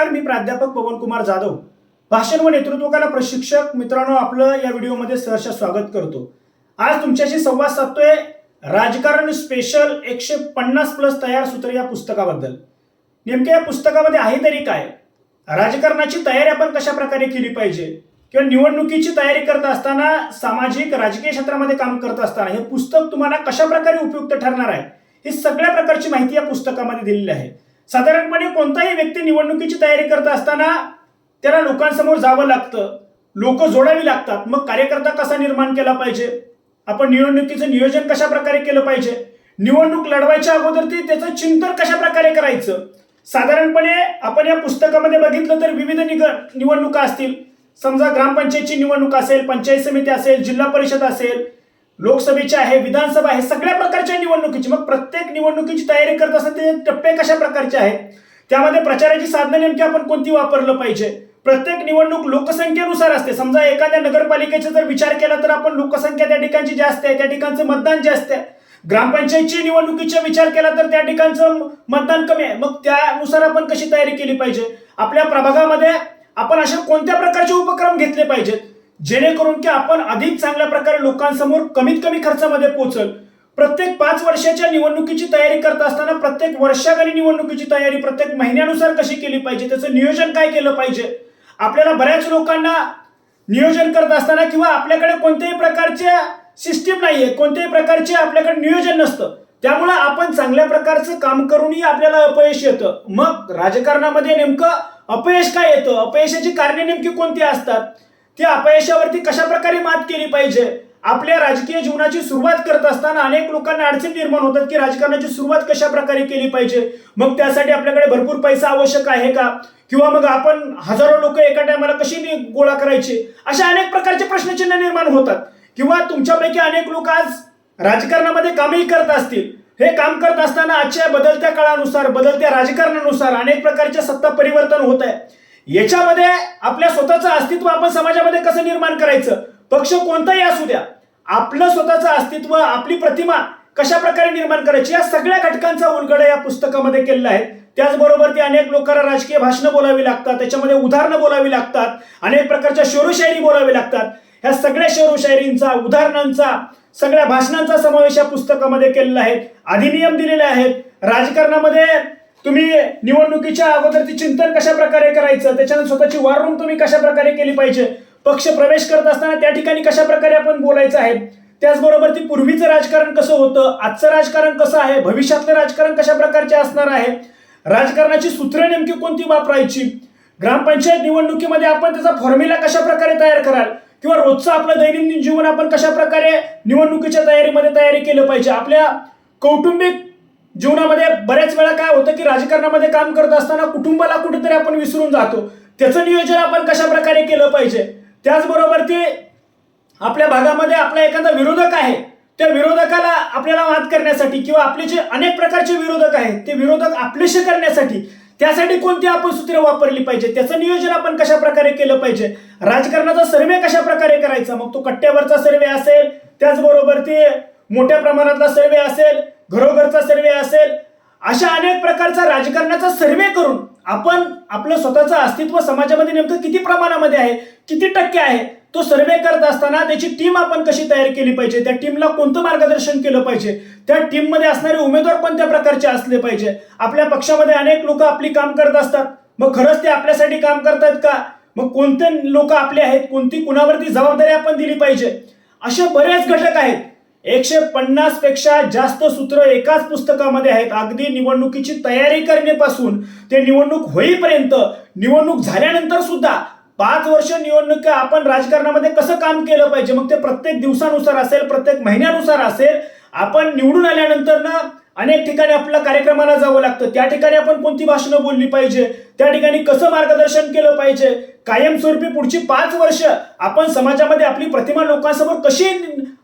नमस्कार मी प्राध्यापक पवन कुमार जाधव. भाषण व नेतृत्वकाला प्रशिक्षक मित्रांनो आपलं या व्हिडिओमध्ये सहर्ष स्वागत करतो. आज तुमच्याशी संवाद साधतोय राजकारण स्पेशल एकशे पन्नास प्लस तयार सूत्र या पुस्तकाबद्दल. नेमक्या या पुस्तकामध्ये आहे तरी काय? राजकारणाची तयारी आपण कशा प्रकारे केली पाहिजे? किंवा निवडणुकीची तयारी करत असताना सामाजिक राजकीय क्षेत्रामध्ये काम करत असताना हे पुस्तक तुम्हाला कशा प्रकारे उपयुक्त ठरणार आहे? ही सगळ्या प्रकारची माहिती या पुस्तकामध्ये दिलेली आहे. साधारणपणे कोणताही व्यक्ती निवडणुकीची तयारी करत असताना त्याला लोकांसमोर जावं लागतं. लोक जोडावी लागतात. मग कार्यकर्ता कसा निर्माण केला पाहिजे? आपण निवडणुकीचं नियोजन कशा प्रकारे केलं पाहिजे? निवडणूक लढवायच्या अगोदर ती त्याचं चिंतन कशा प्रकारे करायचं? साधारणपणे आपण या पुस्तकामध्ये बघितलं तर विविध निग निवडणुका असतील. समजा ग्रामपंचायतची निवडणूक असेल पंचायत समिती असेल जिल्हा परिषद असेल लोकसभेचे आहे विधानसभा आहे सगळ्या प्रकारच्या निवडणुकीची. मग प्रत्येक निवडणुकीची तयारी करत असताना ते टप्पे कशा प्रकारचे आहेत? त्यामध्ये प्रचाराची साधनं नेमकी आपण कोणती वापरलं पाहिजे? प्रत्येक निवडणूक लोकसंख्येनुसार असते. समजा एखाद्या नगरपालिकेचा जर विचार केला तर आपण लोकसंख्या त्या ठिकाणची जास्त आहे त्या ठिकाणचं मतदान जास्त आहे. ग्रामपंचायतची निवडणुकीचा विचार केला तर त्या ठिकाणचं मतदान कमी आहे. मग त्यानुसार आपण कशी तयारी केली पाहिजे? आपल्या प्रभागामध्ये आपण अशा कोणत्या प्रकारचे उपक्रम घेतले पाहिजेत? जेणेकरून की आपण अधिक चांगल्या प्रकारे लोकांसमोर कमीत कमी खर्चामध्ये पोहोचल. प्रत्येक पाच वर्षाच्या निवडणुकीची तयारी करत असताना प्रत्येक वर्षाखाली निवडणुकीची तयारी प्रत्येक महिन्यानुसार कशी केली पाहिजे? त्याचं नियोजन काय केलं पाहिजे? आपल्याला बऱ्याच लोकांना नियोजन करत असताना किंवा आपल्याकडे कोणत्याही प्रकारच्या सिस्टीम नाहीये कोणत्याही प्रकारचे आपल्याकडे नियोजन नसतं. त्यामुळे आपण चांगल्या प्रकारचं काम करूनही आपल्याला अपयश येतं. मग राजकारणामध्ये नेमकं अपयश काय येतं? अपयशाची कारणे नेमकी कोणती असतात? त्या अपयशावरती कशा प्रकारे मात केली पाहिजे? आपल्या राजकीय जीवनाची सुरुवात करत असताना अनेक लोकांना अडचण निर्माण होतात की राजकारणाची सुरुवात कशा प्रकारे केली पाहिजे? मग त्यासाठी आपल्याकडे भरपूर पैसा आवश्यक आहे का? किंवा मग आपण हजारो लोक एका टायमाला कशी गोळा करायची? अशा अनेक प्रकारचे प्रश्नचिन्ह निर्माण होतात. किंवा तुमच्यापैकी अनेक लोक आज राजकारणामध्ये कामही करत असतील. हे काम करत असताना आजच्या बदलत्या काळानुसार बदलत्या राजकारणानुसार अनेक प्रकारचे सत्ता परिवर्तन होत आहे. याच्यामध्ये आपल्या स्वतःचं अस्तित्व आपण समाजामध्ये कसं निर्माण करायचं? पक्ष कोणताही असू द्या. आपलं स्वतःचं अस्तित्व आपली प्रतिमा कशा प्रकारे निर्माण करायची? या सगळ्या घटकांचा उलगडा या पुस्तकामध्ये केलेला आहे. त्याचबरोबर ती अनेक लोकांना राजकीय भाषणं बोलावी लागतात. त्याच्यामध्ये उदाहरणं बोलावी लागतात. अनेक प्रकारच्या शेरोशायरी बोलावी लागतात. ह्या सगळ्या शेरोशायरींचा उदाहरणांचा सगळ्या भाषणांचा समावेश या पुस्तकामध्ये केलेला आहे. अधिनियम दिलेले आहेत. राजकारणामध्ये तुम्ही निवडणुकीच्या अगोदरचे चिंतन कशा प्रकारे करायचं? त्याच्यानंतर स्वतःची वाररूम तुम्ही कशा प्रकारे केली पाहिजे? पक्ष प्रवेश करत असताना त्या ठिकाणी कशा प्रकारे आपण बोलायचं आहे? त्याचबरोबर ती पूर्वीचं राजकारण कसं होतं? आजचं राजकारण कसं आहे? भविष्यातलं राजकारण कशा प्रकारचे असणार आहे? राजकारणाची सूत्र नेमकी कोणती वापरायची? ग्रामपंचायत निवडणुकीमध्ये आपण त्याचा फॉर्म्युला कशा प्रकारे तयार कराल? किंवा रोजचं आपलं दैनंदिन जीवन आपण कशा प्रकारे निवडणुकीच्या तयारीमध्ये तयारी केलं पाहिजे? आपल्या कौटुंबिक जीवनामध्ये बऱ्याच वेळा काय होतं की राजकारणामध्ये काम करत असताना कुटुंबाला कुठेतरी आपण विसरून जातो. त्याचं नियोजन आपण कशा प्रकारे केलं पाहिजे? त्याचबरोबर ते आपल्या भागामध्ये आपला एखादा विरोधक आहे त्या विरोधकाला आपल्याला मात करण्यासाठी किंवा आपले जे अनेक प्रकारचे विरोधक आहेत ते विरोधक आपलेसे करण्यासाठी त्यासाठी कोणती आपण सूत्रे वापरली पाहिजे? त्याचं नियोजन आपण कशा प्रकारे केलं पाहिजे? राजकारणाचा सर्वे कशा प्रकारे करायचा? मग तो कट्ट्यावरचा सर्वे असेल त्याचबरोबर ते मोठ्या प्रमाणातला सर्वे असेल घरोघरचा सर्वे असेल अशा अनेक प्रकारचा राजकारणाचा सर्वे करून आपण आपलं स्वतःचं अस्तित्व समाजामध्ये नेमकं किती प्रमाणामध्ये आहे किती टक्के आहे तो सर्वे करत असताना त्याची टीम आपण कशी तयार केली पाहिजे त्या टीमला कोणतं मार्गदर्शन केलं पाहिजे त्या टीममध्ये असणारे उमेदवार कोणत्या प्रकारचे असले पाहिजे आपल्या पक्षामध्ये अनेक लोक आपली काम करत असतात मग खरंच ते आपल्यासाठी काम करतात का? मग कोणते लोक आपले आहेत कोणती कुणावरती जबाबदारी आपण दिली पाहिजे? असे बरेच घटक आहेत. एकशे पन्नासपेक्षा जास्त सूत्र एकाच पुस्तकामध्ये आहेत. अगदी निवडणुकीची तयारी करण्यापासून ते निवडणूक होईपर्यंत निवडणूक झाल्यानंतर सुद्धा पाच वर्ष निवडणूक आपण राजकारणामध्ये कसं काम केलं पाहिजे? मग ते प्रत्येक दिवसानुसार असेल प्रत्येक महिन्यानुसार असेल. आपण निवडून आल्यानंतर ना अनेक ठिकाणी आपल्या कार्यक्रमाला जावं लागतं. त्या ठिकाणी आपण कोणती भाषणं बोलली पाहिजे? त्या ठिकाणी कसं मार्गदर्शन केलं पाहिजे? कायमस्वरूपी पुढची पाच वर्ष आपण समाजामध्ये आपली प्रतिमा लोकांसमोर कशी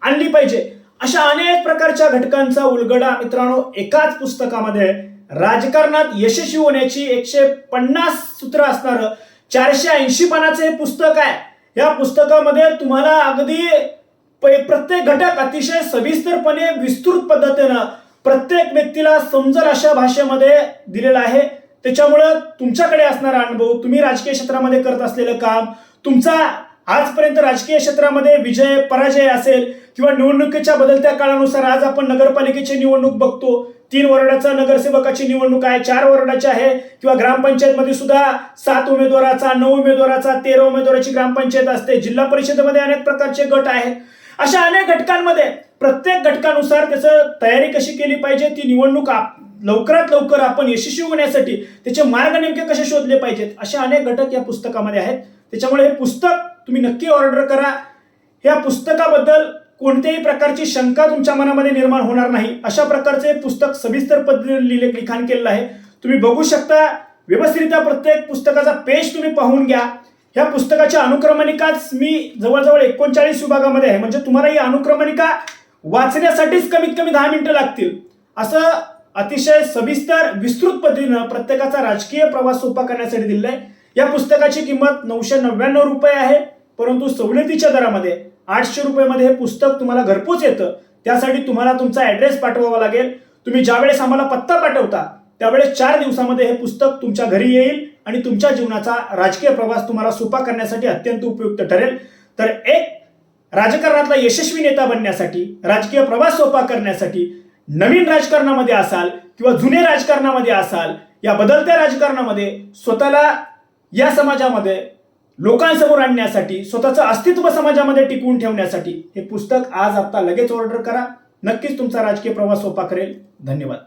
आणली पाहिजे? अशा अनेक प्रकारच्या घटकांचा उलगडा मित्रांनो एकाच पुस्तकामध्ये राजकारणात यशस्वी होण्याची एकशे पन्नास सूत्र असणारं चारशे ऐंशी पानाचं हे पुस्तक आहे. या पुस्तकामध्ये तुम्हाला अगदी प्रत्येक घटक अतिशय सविस्तरपणे विस्तृत पद्धतीनं प्रत्येक व्यक्तीला समजल अशा भाषेमध्ये दिलेला आहे. त्याच्यामुळं तुमच्याकडे असणारा अनुभव तुम्ही राजकीय क्षेत्रामध्ये करत असलेलं काम तुमचा आजपर्यंत राजकीय क्षेत्रामध्ये विजय पराजय असेल किंवा निवडणुकीच्या बदलत्या काळानुसार आज आपण नगरपालिकेची निवडणूक बघतो. तीन वॉर्डाचा नगरसेवकाची निवडणूक आहे चार वॉर्डाची आहे किंवा ग्रामपंचायतमध्ये सुद्धा सात उमेदवाराचा नऊ उमेदवाराचा तेरा उमेदवाराची ग्रामपंचायत असते. जिल्हा परिषदेमध्ये अनेक प्रकारचे गट आहेत. अशा अनेक घटकांमध्ये प्रत्येक घटकानुसार त्याचं तयारी कशी केली पाहिजे ती निवडणूक लवकरात लवकर आपण यशस्वी होण्यासाठी त्याचे मार्ग नेमके कसे शोधले पाहिजेत असे अनेक घटक या पुस्तकामध्ये आहेत. त्याच्यामुळे हे पुस्तक तुम्ही नक्की ऑर्डर करा. ह्या पुस्तकाबद्दल कोणत्याही प्रकारची शंका तुमच्या मनामध्ये निर्माण होणार नाही. अशा प्रकारचे पुस्तक सविस्तर पद्धतीने लिहिले लिखाण केलेलं आहे. तुम्ही बघू शकता व्यवस्थितरित्या प्रत्येक पुस्तकाचा पेज तुम्ही पाहून घ्या. ह्या पुस्तकाच्या अनुक्रमणिकाच मी जवळजवळ एकोणचाळीस विभागामध्ये आहे. म्हणजे तुम्हाला ही अनुक्रमणिका वाचण्यासाठीच कमीत कमी दहा मिनिटं लागतील. असं अतिशय सविस्तर विस्तृत पद्धतीनं प्रत्येकाचा राजकीय प्रवास सोपा करण्यासाठी दिलेला आहे. या पुस्तकाची किंमत नऊशे नव्याण्णव रुपये आहे परंतु सवलतीच्या दरामध्ये आठशे रुपयामध्ये हे पुस्तक तुम्हाला घरपोच येतं. त्यासाठी तुम्हाला तुमचा ॲड्रेस पाठवावा लागेल. तुम्ही ज्यावेळेस आम्हाला पत्ता पाठवता त्यावेळेस चार दिवसामध्ये हे पुस्तक तुमच्या घरी येईल आणि तुमच्या जीवनाचा राजकीय प्रवास तुम्हाला सोपा करण्यासाठी अत्यंत उपयुक्त ठरेल. तर एक राजकारणातला यशस्वी नेता बनण्यासाठी राजकीय प्रवास सोपा करण्यासाठी नवीन राजकारणामध्ये असाल किंवा जुने राजकारणामध्ये असाल या बदलत्या राजकारणामध्ये स्वतःला या समाजामध्ये लोकांसमोर आणण्यासाठी स्वतःचं अस्तित्व समाजामध्ये टिकवून ठेवण्यासाठी हे पुस्तक आज आत्ता लगेच ऑर्डर करा. नक्कीच तुमचा राजकीय प्रवास सोपा करेल. धन्यवाद.